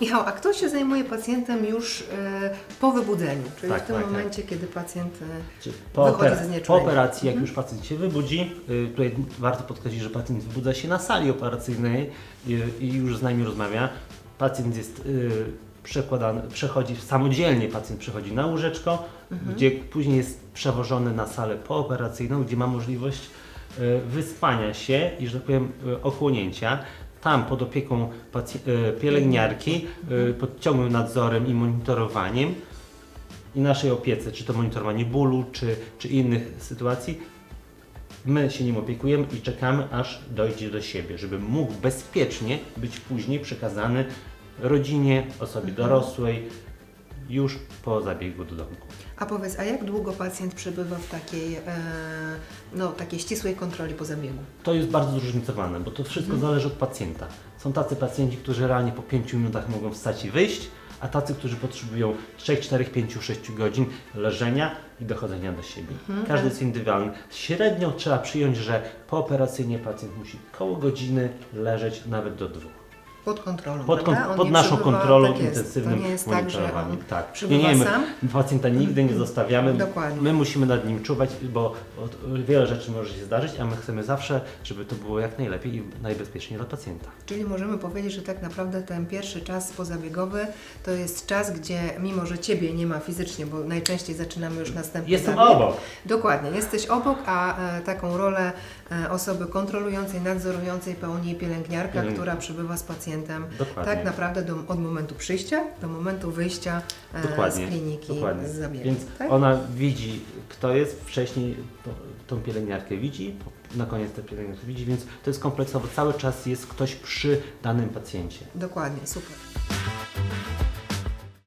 Michał, a kto się zajmuje pacjentem już e, po wybudzeniu, czyli Tak, w tym tak, tak. momencie, kiedy pacjent e, Po, Wychodzi ze znieczulenia. po operacji, jak już pacjent się wybudzi, y, tutaj warto podkreślić, że pacjent wybudza się na sali operacyjnej i, już z nami rozmawia. Pacjent jest przekładany, przechodzi samodzielnie, pacjent przechodzi na łóżeczko, gdzie później jest przewożony na salę pooperacyjną, gdzie ma możliwość wyspania się i, że tak powiem, ochłonięcia. Tam pod opieką y, pielęgniarki, y, pod ciągłym nadzorem i monitorowaniem i naszej opiece, czy to monitorowanie bólu, czy, czy innych sytuacji, my się nim opiekujemy i czekamy, aż dojdzie do siebie, żeby mógł bezpiecznie być później przekazany rodzinie, osobie dorosłej już po zabiegu do domku. A powiedz, a jak długo pacjent przebywa w takiej, e, no, takiej ścisłej kontroli po zabiegu? To jest bardzo zróżnicowane, bo to wszystko zależy od pacjenta. Są tacy pacjenci, którzy realnie po 5 minutach mogą wstać i wyjść, a tacy, którzy potrzebują 3, 4, 5, 6 godzin leżenia i dochodzenia do siebie. Każdy jest indywidualny. Średnio trzeba przyjąć, że pooperacyjnie pacjent musi koło godziny leżeć nawet do dwóch. Pod kontrolą, Pod, kon- pod naszą kontrolą tak intensywnym jest tak, monitorowaniem. on tak. przybywa nie, nie, my sam? pacjenta nigdy nie zostawiamy. Dokładnie. My musimy nad nim czuwać, bo wiele rzeczy może się zdarzyć, a my chcemy zawsze, żeby to było jak najlepiej i najbezpieczniej dla pacjenta. Czyli możemy powiedzieć, że tak naprawdę ten pierwszy czas pozabiegowy to jest czas, gdzie mimo, że Ciebie nie ma fizycznie, bo najczęściej zaczynamy już następny Jestem zabieg. obok. Dokładnie, jesteś obok, a e, taką rolę osoby kontrolującej, nadzorującej pełni pielęgniarka, Pielęg- która przebywa z pacjentem Dokładnie. tak naprawdę do, od momentu przyjścia do momentu wyjścia e, Dokładnie. z kliniki, Dokładnie. z zabiegu. Więc tak? ona widzi, kto jest, wcześniej tą pielęgniarkę widzi, na koniec tę pielęgniarkę widzi, więc to jest kompleksowo. Cały czas jest ktoś przy danym pacjencie. Dokładnie, super.